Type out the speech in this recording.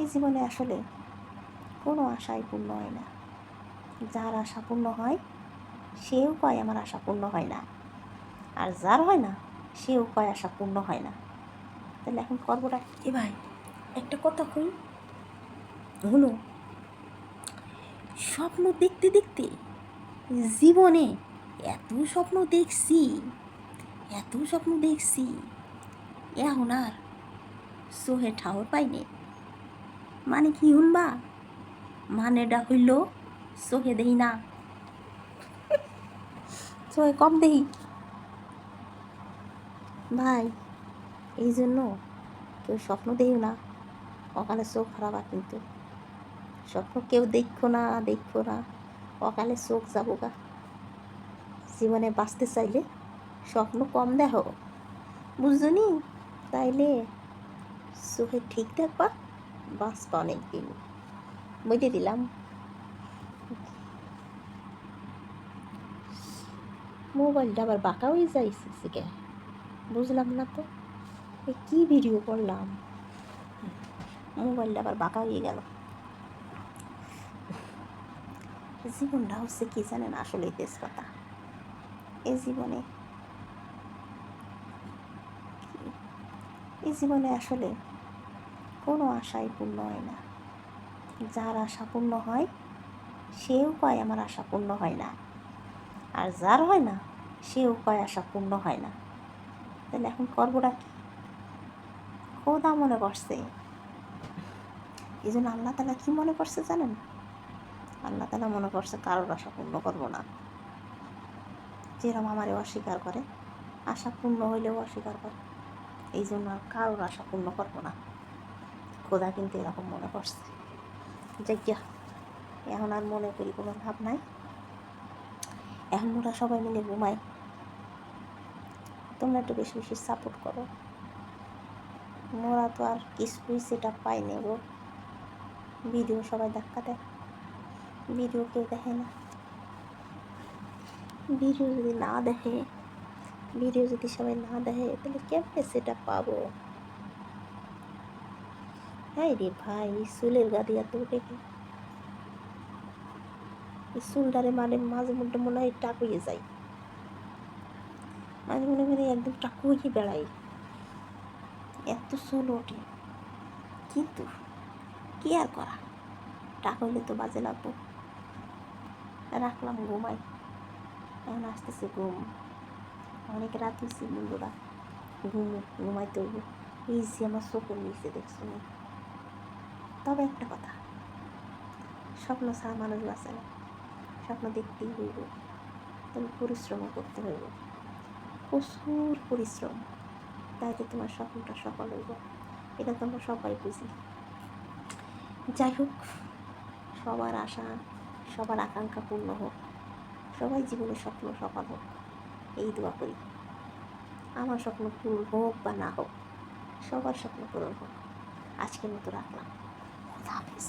এই জীবনে আসলে কোনো আশাই পূর্ণ হয় না। যার আশা পূর্ণ হয়, সেও কয়, আমার আশা পূর্ণ হয় না। আর যার হয় না, সেও কয়, আশা পূর্ণ হয় না। তাহলে এখন করবোটা এ ভাই? একটা কথা কই? হলো স্বপ্ন দেখতে দেখতে জীবনে এত স্বপ্ন দেখছি, এত স্বপ্ন দেখছি, এখন আর সোহে ঠাওর পাইনি মানে কি শুনবা? মানেটা হইল চোখে দেই না। চোখে কম দেই ভাই, এই জন্য কেউ স্বপ্ন দেও না। অকালে চোখ হারাবা কিন্তু। স্বপ্ন কেউ দেখো না দেখো না। অকালে চোখ যাব গা। জীবনে বাঁচতে চাইলে স্বপ্ন কম দেখো। বুঝছনি তাইলে চোখে ঠিক থাকবা বাঁচবা অনেক দিন বুঝে দিলাম। মোবাইলটা আবার বাঁকা হয়ে যাইছে কে বুঝলাম না তো, এ কী ভিডিও করলাম? মোবাইলটা আবার বাঁকা হয়ে গেল। জীবনটা হচ্ছে কি জানেন আসলে তেজপাতা। এই জীবনে এই জীবনে আসলে কোনো আশাই পূর্ণ হয় না। যার আশা পূর্ণ হয়, সেও কয় আমার আশা পূর্ণ হয় না। আর যার হয় না, সেও কয় আশা পূর্ণ হয় না। তাহলে এখন করবোটা কি? খোদা মনে করছে। এই জন্য আল্লাহ তালা কি মনে করছে জানেন? আল্লাহ তালা মনে করছে কারোর আশা পূর্ণ করব না। যেরকম আমারে অস্বীকার করে, আশা পূর্ণ হইলেও অস্বীকার করে। এই জন্য আর কারোর আশা পূর্ণ করব না। খোদা কিন্তু এরকম মনে করছে। যাইয়া এখন আর মনে করি কোনো ভাব নাই। এখন ওরা সবাই মিলে ঘুমাই তোমরা একটু বেশি বেশি সাপোর্ট করো। মোরা তো আর কিছুই সেটা পাই নেব ভিডিও সবাই দেখা দেয়। ভিডিও কেউ দেখে না। ভিডিও যদি না দেখে ভিডিও যদি সবাই না দেখে, তাহলে কেমনে সেটা পাবো? হ্যাঁ রে ভাই চুলের গাদি এত উঠে চুলটারে মানে মাঝে মধ্যে মনে হয় টাক হয়ে যায়। মাঝে মনে মনে একদম টাকু হয়ে বেড়াই এত চুল ওঠে। কিন্তু কি আর করা? টাকা হইলে তো বাজে লাগবো। রাখলাম ঘুমাই। এখন আসতেছে ঘুম। অনেক রাত হয়েছে বন্ধুরা। ঘুম ঘুমাইতে হইব। এই যে আমার চোখের নিচে দেখছ না? তবে একটা কথা। স্বপ্ন ছাড়া মানুষ বাঁচে না। স্বপ্ন দেখতেই হইব। তবে পরিশ্রমও করতে হইব। প্রচুর পরিশ্রম। তাইতে তোমার স্বপ্নটা সফল হইব। এটা তো আমরা সবাই বুঝি। যাই হোক, সবার আশা, সবার আকাঙ্ক্ষা পূর্ণ হোক। সবাই জীবনে স্বপ্ন সফল হোক। এই দোয়া করি। আমার স্বপ্ন পূরণ হোক বা না হোক, সবার স্বপ্ন পূরণ হোক। আজকের মতো রাখলাম। খুদা হাফিজ